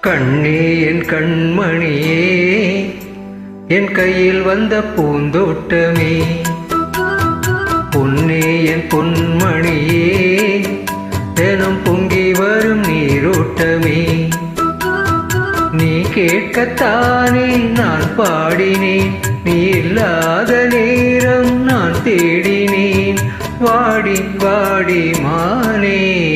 கண்ணே என் கண்மணியே என் கையில் வந்த பூந்தோட்டமே. பொன்னே என் பொன்மணியே தினம் பொங்கி வரும் நீரோட்டமே. நீ கேட்கத்தானே நான் பாடினேன். நீ இல்லாத நேரம் நான் தேடினேன். வாடி வாடி மானே.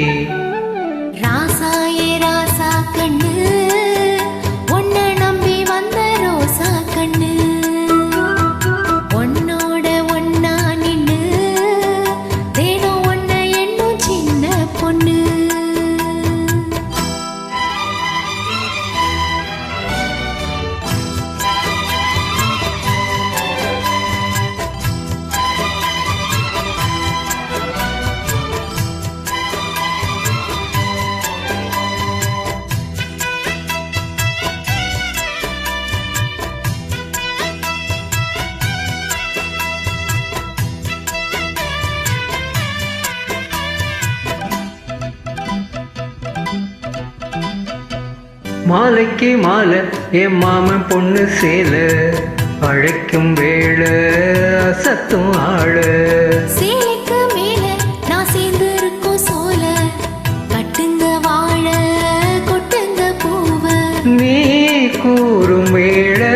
மாலைக்கு மாலை என் மாமன் பொண்ணு சேல அழைக்கும் வேளை அசத்தும் ஆள. சேலைக்கு மேல நான் சேர்ந்து இருக்கோம் சோல கட்டுங்க வாழ கொட்டுங்க பூவ. நீ கூறும் வேளை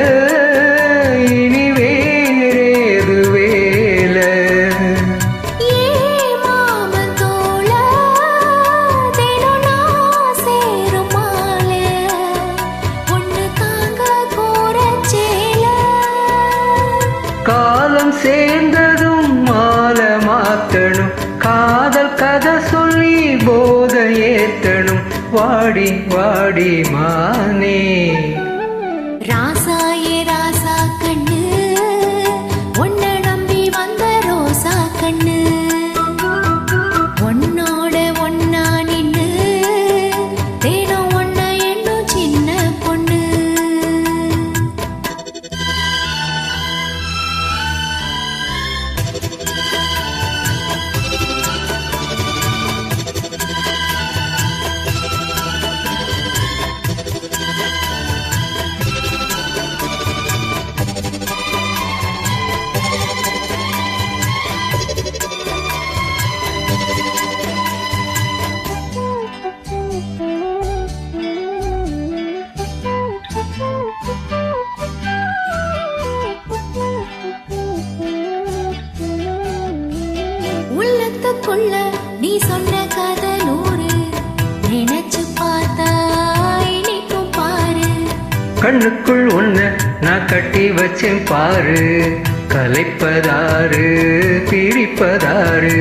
காலம் சேர்ந்ததும் மாலை மாத்தணும். காதல் கதை சொல்லி போத ஏத்தணும். வாடி வாடி மானே. ராசாயே ராசா கண்ணு நீ சொன்ன கதை நூறு நினைச்சு பார்த்தா பாரு. கண்ணுக்குள் ஒன்ன நான் கட்டி வச்சேன் பாரு. கலைப்பதாரு பிரிப்பதாரு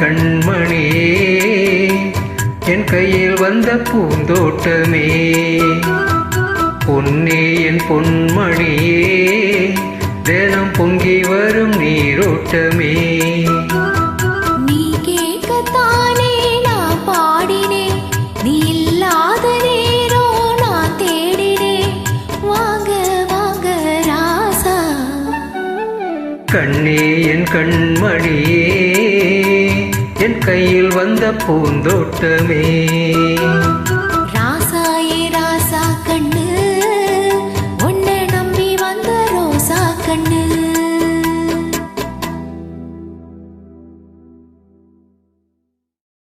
கண்மணியே என் கையில் வந்த பூந்தோட்டமே. பொன்னே என் பொன்மணியே தினம் பொங்கி வரும் நீரோட்டமே. நீ கேட்கத்தானே நான் பாடினேன் நீ இல்லாத நேரம் நான் தேடினேன் வாங்க வாங்க ராசா. கண்ணே என் கண்மணியே என் கையில் வந்த பூந்தோட்டமே.